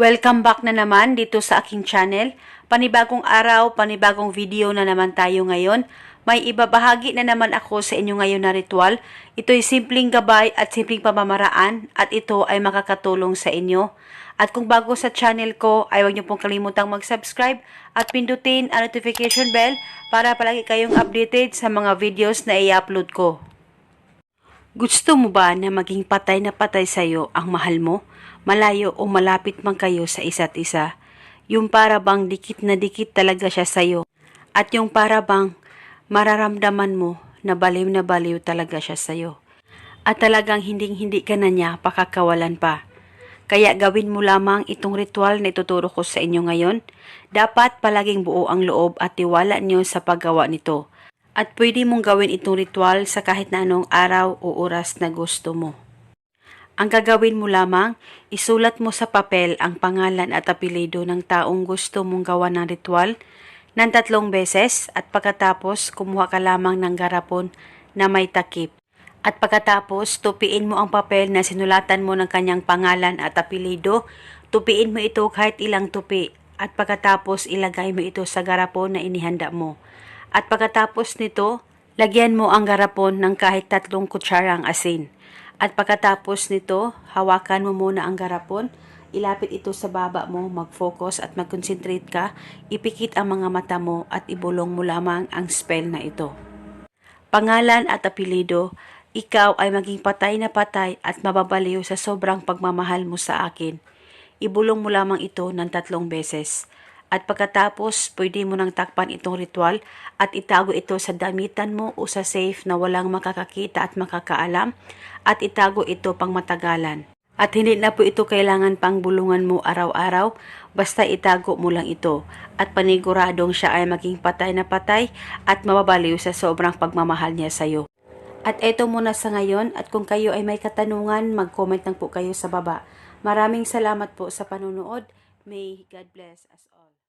Welcome back na naman dito sa aking channel. Panibagong araw, panibagong video na naman tayo ngayon. May ibabahagi na naman ako sa inyo ngayon na ritual. Ito'y simpleng gabay at simpleng pamamaraan at ito ay makakatulong sa inyo. At kung bago sa channel ko, ay huwag niyo pong kalimutang mag-subscribe at pindutin ang notification bell para palagi kayong updated sa mga videos na i-upload ko. Gusto mo ba na maging patay na patay sa'yo ang mahal mo? Malayo o malapit man kayo sa isa't isa? Yung para bang dikit na dikit talaga siya sa'yo? At yung para bang mararamdaman mo na baliw na baliw talaga siya sa'yo? At talagang hinding hindi ka na niya pakakawalan pa? Kaya gawin mo lamang itong ritual na ituturo ko sa inyo ngayon. Dapat palaging buo ang loob at tiwala niyo sa paggawa nito. At pwede mong gawin itong ritual sa kahit na anong araw o oras na gusto mo. Ang gagawin mo lamang, isulat mo sa papel ang pangalan at apelido ng taong gusto mong gawa ng ritual ng tatlong beses at pagkatapos kumuha ka lamang ng garapon na may takip. At pagkatapos, tupiin mo ang papel na sinulatan mo ng kanyang pangalan at apelido. Tupiin mo ito kahit ilang tupi. At pagkatapos, ilagay mo ito sa garapon na inihanda mo. At pagkatapos nito, lagyan mo ang garapon ng kahit tatlong kutsarang asin. At pagkatapos nito, hawakan mo muna ang garapon, ilapit ito sa baba mo, mag-focus at mag-concentrate ka, ipikit ang mga mata mo at ibulong mo lamang ang spell na ito. Pangalan at apelido, ikaw ay maging patay na patay at mababaliw sa sobrang pagmamahal mo sa akin. Ibulong mo lamang ito ng tatlong beses. At pagkatapos, pwede mo nang takpan itong ritual at itago ito sa damitan mo o sa safe na walang makakakita at makakaalam at itago ito pang matagalan. At hindi na po ito kailangan pang bulungan mo araw-araw, basta itago mo lang ito. At paniguradong siya ay maging patay na patay at mababaliw sa sobrang pagmamahal niya sa iyo. At eto muna sa ngayon at kung kayo ay may katanungan, mag-comment lang po kayo sa baba. Maraming salamat po sa panunood. May God bless us all.